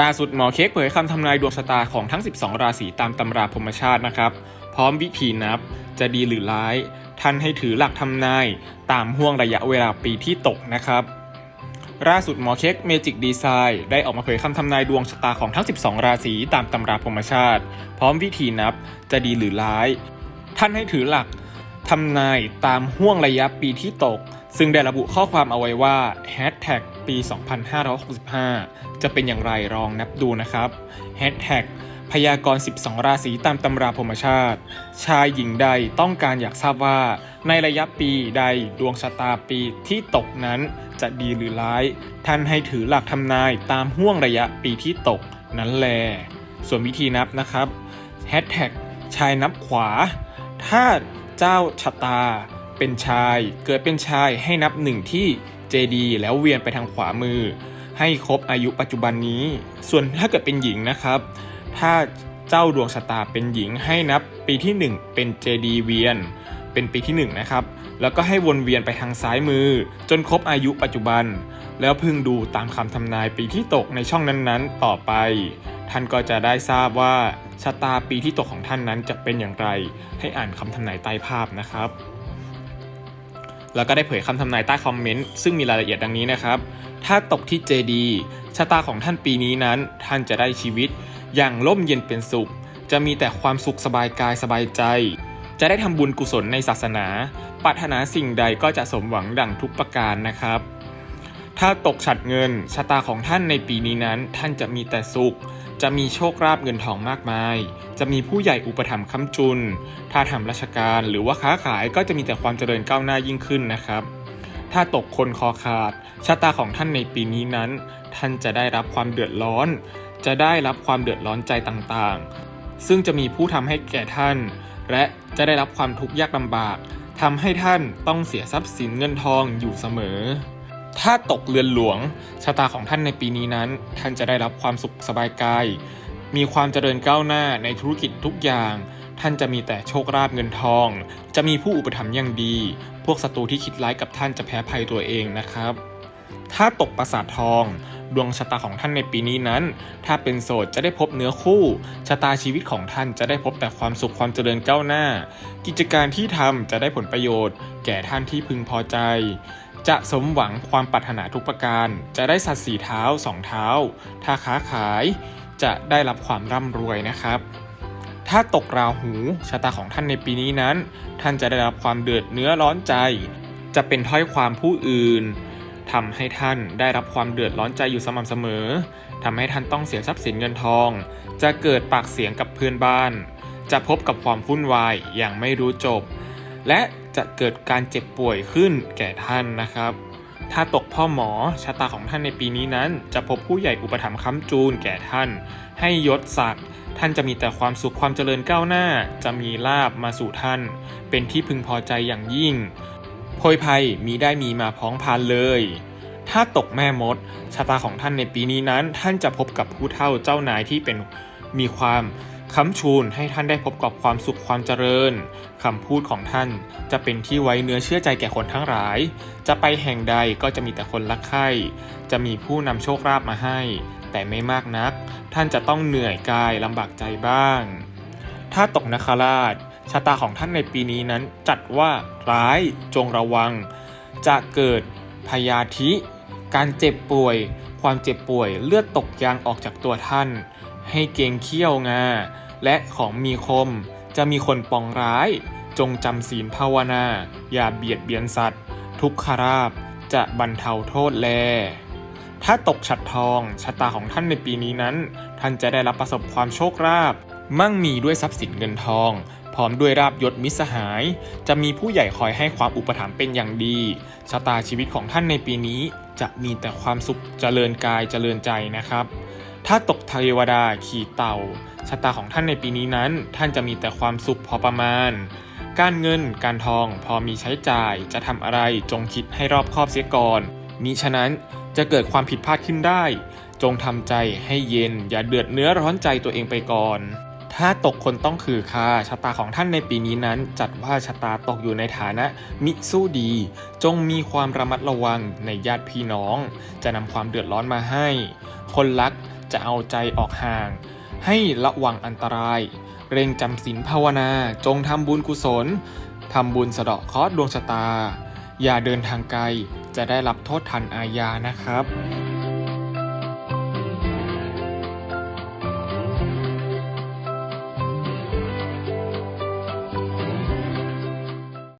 ล่าสุดหมอเค้กเผยคำทำนายดวงชะตาของทั้ง 12 ราศีตามตำราพรมชาตินะครับ พร้อมวิธีนับจะดีหรือร้าย ท่านให้ถือหลักทำนายตามห่วงระยะเวลาปีที่ตกนะครับล่าสุดหมอเค้กเมจิกดีไซน์ได้ออกมาเผยคำทำนายดวงชะตาของทั้ง 12 ราศีตามตำราพรมชาติ พร้อมวิธีนับจะดีหรือร้าย ท่านให้ถือหลัก ทำนายตามห่วงระยะปีที่ตก ซึ่งได้ระบุข้อความเอาไว้ว่าแฮชแท็กปี 2565 จะเป็นอย่างไรลองนับดูนะครับแฮชแท็กพยากรณ์ 12 ราศีตามตำราพรหมชาติ ชายหญิงใดต้องการอยากทราบว่า ในระยะปีใดดวงชะตาปีที่ตกนั้นจะดีหรือร้าย ท่านให้ถือหลักทำนายตามห่วงระยะปีที่ตกนั้นแล ส่วนวิธีนับนะครับแฮชแท็กชายนับขวา ถ้า เจ้าชะตา เป็นชาย เกิดเป็นชายให้นับหนึ่งที่เจดีแล้วเวียนไปทางขวามือ ให้ครบอายุปัจจุบันนี้ ส่วนถ้าเกิดเป็นหญิงนะครับ ถ้าเจ้าดวงชะตาเป็นหญิงให้นับปีที่ 1 เป็นเจดีเวียน เป็นปีที่ 1 นะครับ แล้วก็ให้วนเวียนไปทางซ้ายมือ จนครบอายุปัจจุบัน แล้วพึงดูตามคำทำนายปีที่ตกในช่องนั้นๆ ต่อไป ท่านก็จะได้ทราบว่าชะตาปีที่ตกของท่านนั้นจะเป็นอย่างไร ให้อ่านคำทำนายใต้ภาพนะครับ แล้วก็ได้เผยคำทำนายใต้คอมเมนต์ซึ่งมีรายละเอียดดังนี้นะครับ ถ้าตกที่เจดีชะตาของท่านปีนี้นั้น ท่านจะได้ชีวิต อย่างร่มเย็นเป็นสุข จะมีแต่ความสุขสบายกายสบายใจ จะได้ทำบุญกุศลในศาสนา ปรารถนาสิ่งใดก็จะสมหวังดังทุกประการนะครับ ถ้าตกฉัดเงินชะตาของท่านในปีนี้นั้น ท่านจะมีแต่สุข จะมีโชคลาภเงินทองมากมาย จะมีผู้ใหญ่อุปถัมภ์ค้ำจุน ถ้าทำราชการหรือว่าค้าขายก็จะมีแต่ความเจริญก้าวหน้ายิ่งขึ้นนะครับ ถ้าตกคนคอขาดชะตาของท่านในปีนี้นั้น ท่านจะได้รับความเดือดร้อน จะได้รับความเดือดร้อนใจต่างๆ ซึ่งจะมีผู้ทำให้แก่ท่าน และจะได้รับความทุกข์ยากลำบากทำให้ท่านต้องเสียทรัพย์สินเงินทองอยู่เสมอ ถ้าตกเรือนหลวง ชะตาของท่านในปีนี้นั้น ท่านจะได้รับความสุขสบายกายมีความเจริญก้าวหน้าในธุรกิจทุกอย่าง ท่านจะมีแต่โชคลาภเงินทอง จะมีผู้อุปถัมภ์อย่างดี พวกศัตรูที่คิดร้ายกับท่านจะแพ้ภัยตัวเองนะครับ ถ้าตกประสาททอง ดวงชะตาของท่านในปีนี้นั้น ถ้าเป็นโสดจะได้พบเนื้อคู่ ชะตาชีวิตของท่านจะได้พบแต่ความสุขความเจริญก้าวหน้า กิจการที่ทำจะได้ผลประโยชน์ แก่ท่านที่พึงพอใจ จะสมหวังความปรารถนาทุกประการ จะได้สัตว์สีเท้าสองเท้า ถ้าค้าขายจะได้รับความร่ำรวยนะครับถ้าตกราหูชะตาของท่านในปีนี้นั้น ท่านจะได้รับความเดือดเนื้อร้อนใจ จะเป็นถ้อยความผู้อื่น ทำให้ท่านได้รับความเดือดร้อนใจอยู่สม่ำเสมอทำให้ท่านต้องเสียทรัพย์สินเงินทอง จะเกิดปากเสียงกับเพื่อนบ้าน จะพบกับความวุ่นวายอย่างไม่รู้จบ และจะเกิดการเจ็บป่วยขึ้นแก่ท่านนะครับ ถ้าตกพ่อหมอชะตาของท่านในปีนี้นั้น จะพบผู้ใหญ่อุปถัมภ์ค้ำจูนแก่ท่าน ให้ยศศักดิ์ท่านจะมีแต่ความสุขความเจริญก้าวหน้า จะมีลาบมาสู่ท่าน เป็นที่พึงพอใจอย่างยิ่ง โพยภัยมีได้มีมาพ้องพานเลย ถ้าตกแม่มด ชะตาของท่านในปีนี้นั้น ท่านจะพบกับผู้เฒ่าเจ้านายที่เป็นมีความค้ำชูนให้ท่านได้พบกับความสุขความเจริญคำพูดของท่านจะเป็นที่ไว้เนื้อเชื่อใจแก่คนทั้งหลาย จะไปแห่งใดก็จะมีแต่คนรักใคร่จะมีผู้นำโชคลาภมาให้ แต่ไม่มากนัก ท่านจะต้องเหนื่อยกายลำบากใจบ้าง ถ้าตกนคราช ชะตาของท่านในปีนี้นั้นจัดว่าร้ายจงระวัง จะเกิดพยาธิ การเจ็บป่วย ความเจ็บป่วยเลือดตกยางออกจากตัวท่าน ให้เกงเขี้ยวงา และของมีคม จะมีคนปองร้าย จงจำศีลภาวนา อย่าเบียดเบียนสัตว์ ทุกขราบจะบรรเทาโทษแล ถ้าตกฉัดทองชะตาของท่านในปีนี้นั้น ท่านจะได้รับประสบความโชคลาภมั่งมีด้วยทรัพย์สินเงินทอง พร้อมด้วยราบยศมิสหาย จะมีผู้ใหญ่คอยให้ความอุปถัมภ์เป็นอย่างดี ชะตาชีวิตของท่านในปีนี้ จะมีแต่ความสุขเจริญกายเจริญใจนะครับ ถ้าตกเทวดาขี่เต่า ชะตาของท่านในปีนี้นั้น ท่านจะมีแต่ความสุขพอประมาณ การเงินการทองพอมีใช้จ่ายจะทำอะไรจงคิดให้รอบคอบเสียก่อนมิฉะนั้นจะเกิดความผิดพลาดขึ้นได้ จงทำใจให้เย็นอย่าเดือดเนื้อร้อนใจตัวเองไปก่อน ถ้าตกคนต้องคือค่าชะตาของท่านในปีนี้นั้น จัดว่าชะตาตกอยู่ในฐานะมิสู้ดี จงมีความระมัดระวังในญาติพี่น้อง จะนำความเดือดร้อนมาให้ คนรักจะเอาใจออกห่าง ให้ระวังอันตราย เร่งจำศีลภาวนา จงทำบุญกุศลทำบุญสะเดาะเคราะห์ดวงชะตา อย่าเดินทางไกลจะได้รับโทษทันอาญานะครับ